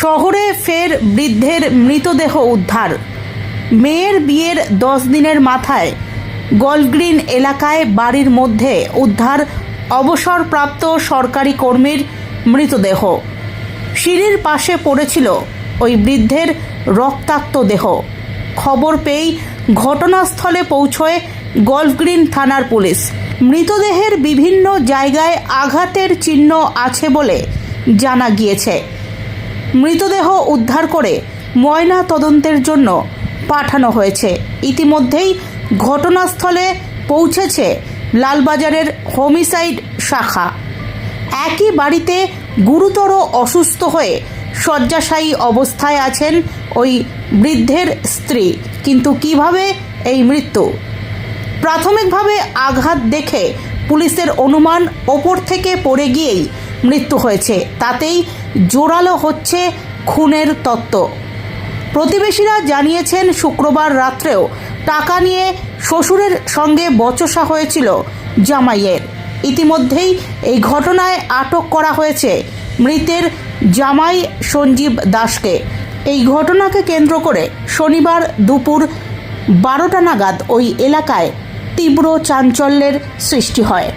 শহরে ফের বৃদ্ধের মৃতদেহ উদ্ধার। মেয়ের বিয়ের দশ দিনের মাথায় গলগ্রিন এলাকায় বাড়ির মধ্যে উদ্ধার অবসরপ্রাপ্ত সরকারি কর্মীর মৃতদেহ। সিঁড়ির পাশে পড়েছিল ওই বৃদ্ধের রক্তাক্ত দেহ। খবর পেয়েই ঘটনাস্থলে পৌঁছয় গলফগ্রিন থানার পুলিশ। মৃতদেহের বিভিন্ন জায়গায় আঘাতের চিহ্ন আছে বলে জানা গিয়েছে। মৃতদেহ উদ্ধার করে ময়না তদন্তের জন্য পাঠানো হয়েছে। ইতিমধ্যেই ঘটনাস্থলে পৌঁছেছে লালবাজারের হোমিসাইড শাখা। একই বাড়িতে গুরুতর অসুস্থ হয়ে শয্যাশায়ী অবস্থায় আছেন ওই বৃদ্ধের স্ত্রী। কিন্তু কীভাবে এই মৃত্যু? প্রাথমিকভাবে আঘাত দেখে পুলিশের অনুমান ওপর থেকে পড়ে গিয়েই মৃত্যু হয়েছে। তাতেই জোরালো হচ্ছে খুনের তত্ত্ব। প্রতিবেশীরা জানিয়েছেন, শুক্রবার রাত্রেও টাকা নিয়ে শ্বশুরের সঙ্গে বচসা হয়েছিল জামাইয়ের। ইতিমধ্যেই এই ঘটনায় আটক করা হয়েছে মৃতের জামাই সঞ্জীব দাসকে। এই ঘটনাকে কেন্দ্র করে শনিবার দুপুর বারোটা নাগাদ ওই এলাকায় তীব্র চাঞ্চল্যের সৃষ্টি হয়।